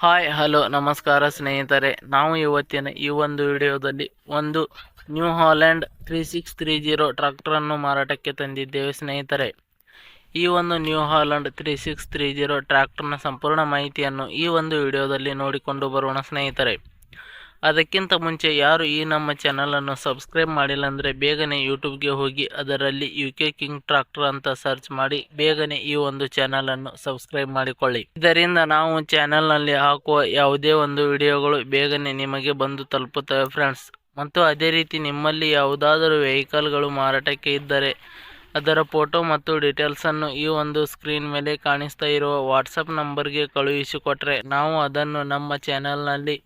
Hi, hello, ನಮಸ್ಕಾರ ಸ್ನೇಹಿತರೆ. ನಾವು ಇವತ್ತಿನ ಈ ಒಂದು ವಿಡಿಯೋದಲ್ಲಿ ಒಂದು New Holland three six three zero ಟ್ರ್ಯಾಕ್ಟರನ್ನು ಮಾರಾಟಕ್ಕೆ ತಂದಿದ್ದೇವೆ ಸ್ನೇಹಿತರೆ. ಈ ಒಂದು New Holland three six three zero ಟ್ರ್ಯಾಕ್ಟರ್ನ ಸಂಪೂರ್ಣ ಮಾಹಿತಿಯನ್ನು ಈ ಒಂದು ವಿಡಿಯೋದಲ್ಲಿ ನೋಡಿಕೊಂಡು ಬರೋಣ ಸ್ನೇಹಿತರೆ. ಅದಕ್ಕಿಂತ ಮುಂಚೆ ಯಾರು ಈ ನಮ್ಮ ಚಾನಲನ್ನು ಸಬ್ಸ್ಕ್ರೈಬ್ ಮಾಡಿಲ್ಲ ಅಂದರೆ ಬೇಗನೆ ಯೂಟ್ಯೂಬ್ಗೆ ಹೋಗಿ ಅದರಲ್ಲಿ ಯು ಕೆ ಕಿಂಗ್ ಟ್ರಾಕ್ಟರ್ ಅಂತ ಸರ್ಚ್ ಮಾಡಿ ಬೇಗನೆ ಈ ಒಂದು ಚಾನಲನ್ನು ಸಬ್ಸ್ಕ್ರೈಬ್ ಮಾಡಿಕೊಳ್ಳಿ. ಇದರಿಂದ ನಾವು ಚಾನಲ್ನಲ್ಲಿ ಹಾಕುವ ಯಾವುದೇ ಒಂದು ವಿಡಿಯೋಗಳು ಬೇಗನೆ ನಿಮಗೆ ಬಂದು ತಲುಪುತ್ತವೆ ಫ್ರೆಂಡ್ಸ್ ಮತ್ತು ಅದೇ ರೀತಿ ನಿಮ್ಮಲ್ಲಿ ಯಾವುದಾದರೂ ವೆಹಿಕಲ್ಗಳು ಮಾರಾಟಕ್ಕೆ ಇದ್ದರೆ ಅದರ ಫೋಟೋ ಮತ್ತು ಡೀಟೇಲ್ಸನ್ನು ಈ ಒಂದು ಸ್ಕ್ರೀನ್ ಮೇಲೆ ಕಾಣಿಸ್ತಾ ಇರುವ ವಾಟ್ಸಪ್ ನಂಬರ್ಗೆ ಕಳುಹಿಸಿಕೊಟ್ರೆ ನಾವು ಅದನ್ನು ನಮ್ಮ ಚಾನಲ್ನಲ್ಲಿ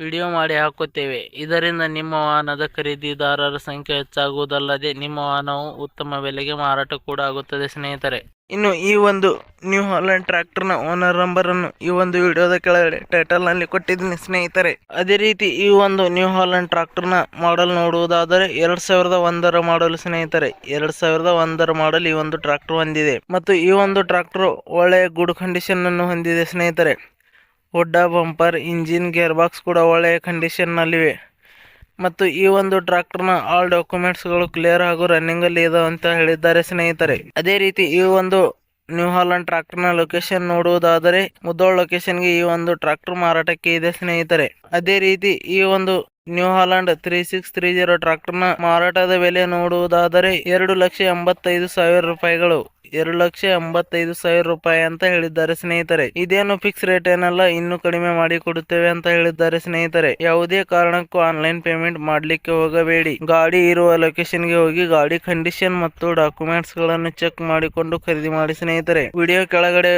ವಿಡಿಯೋ ಮಾಡಿ ಹಾಕುತ್ತೇವೆ. ಇದರಿಂದ ನಿಮ್ಮ ವಾಹನದ ಖರೀದಿದಾರರ ಸಂಖ್ಯೆ ಹೆಚ್ಚಾಗುವುದಲ್ಲದೆ ನಿಮ್ಮ ವಾಹನವು ಉತ್ತಮ ಬೆಲೆಗೆ ಮಾರಾಟ ಕೂಡ ಆಗುತ್ತದೆ, ಸ್ನೇಹಿತರೆ. ಇನ್ನು ಈ ಒಂದು ನ್ಯೂ ಹಾಲೆಂಡ್ ಟ್ರ್ಯಾಕ್ಟರ್ನ ಓನರ್ ನಂಬರನ್ನು ಈ ಒಂದು ವಿಡಿಯೋದ ಕೆಳಗಡೆ ಟೈಟಲ್ನಲ್ಲಿ ಕೊಟ್ಟಿದ್ದೀನಿ, ಸ್ನೇಹಿತರೆ. ಅದೇ ರೀತಿ ಈ ಒಂದು ನ್ಯೂ ಹಾಲೆಂಡ್ ಟ್ರ್ಯಾಕ್ಟರ್ನ ಮಾಡೆಲ್ ನೋಡುವುದಾದರೆ ಎರಡ್ ಸಾವಿರದ ಒಂದರ ಮಾಡಲ್ ಸ್ನೇಹಿತರೆ. ಎರಡ್ ಸಾವಿರದ ಒಂದರ ಮಾಡಲ್ ಈ ಒಂದು ಟ್ರ್ಯಾಕ್ಟರ್ ಹೊಂದಿದೆ. ಮತ್ತು ಈ ಒಂದು ಟ್ರ್ಯಾಕ್ಟರ್ ಒಳ್ಳೆಯ ಗುಡ್ ಕಂಡೀಷನ್ ಅನ್ನು ಹೊಂದಿದೆ, ಸ್ನೇಹಿತರೆ. Hood, bumper, engine gear box ಕೂಡ ಒಳ್ಳೆಯ ಕಂಡೀಷನ್ನಲ್ಲಿವೆ. ಮತ್ತು ಈ ಒಂದು ಟ್ರ್ಯಾಕ್ಟರ್ನ ಆಲ್ ಡಾಕ್ಯುಮೆಂಟ್ಸ್ಗಳು ಕ್ಲಿಯರ್ ಹಾಗೂ ರನ್ನಿಂಗಲ್ಲಿ ಇದಾವೆ ಅಂತ ಹೇಳಿದ್ದಾರೆ ಸ್ನೇಹಿತರೆ. ಅದೇ ರೀತಿ ಈ ಒಂದು ನ್ಯೂ ಹಾಲೆಂಡ್ ಟ್ರ್ಯಾಕ್ಟರ್ನ ಲೊಕೇಶನ್ ನೋಡುವುದಾದರೆ ಮುದ್ದೋಳ್ ಲೊಕೇಶನ್ಗೆ ಈ ಒಂದು ಟ್ರ್ಯಾಕ್ಟರ್ ಮಾರಾಟಕ್ಕೆ ಇದೆ ಸ್ನೇಹಿತರೆ. ಅದೇ ರೀತಿ ಈ ಒಂದು New Holland three six three zero ಟ್ರ್ಯಾಕ್ಟರ್ನ ಮಾರಾಟದ ಬೆಲೆ ನೋಡುವುದಾದರೆ ಎರಡು ಲಕ್ಷ ಎಂಬತ್ತೈದು ಸಾವಿರ ರೂಪಾಯಿಗಳು. ಎರಡು ಲಕ್ಷ ಎಂಬತ್ತೈದು ಸಾವಿರ ರೂಪಾಯಿ ಅಂತ ಹೇಳಿದ್ದಾರೆ ಸ್ನೇಹಿತರೆ. ಇದೇನು ಫಿಕ್ಸ್ ರೇಟ್ ಏನಲ್ಲ, ಇನ್ನು ಕಡಿಮೆ ಮಾಡಿ ಕೊಡುತ್ತೇವೆ ಅಂತ ಹೇಳಿದ್ದಾರೆ ಸ್ನೇಹಿತರೆ. ಯಾವುದೇ ಕಾರಣಕ್ಕೂ ಆನ್ಲೈನ್ ಪೇಮೆಂಟ್ ಮಾಡಲಿಕ್ಕೆ ಹೋಗಬೇಡಿ. ಗಾಡಿ ಇರುವ ಲೊಕೇಶನ್ಗೆ ಹೋಗಿ ಗಾಡಿ ಕಂಡೀಷನ್ ಮತ್ತು ಡಾಕ್ಯುಮೆಂಟ್ಸ್ಗಳನ್ನು ಚೆಕ್ ಮಾಡಿಕೊಂಡು ಖರೀದಿ ಮಾಡಿ ಸ್ನೇಹಿತರೆ. ವಿಡಿಯೋ ಕೆಳಗಡೆ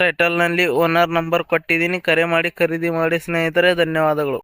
ಟೈಟಲ್ನಲ್ಲಿ ಓನರ್ ನಂಬರ್ ಕೊಟ್ಟಿದ್ದೀನಿ. ಕರೆ ಮಾಡಿ ಖರೀದಿ ಮಾಡಿ ಸ್ನೇಹಿತರೆ. ಧನ್ಯವಾದಗಳು.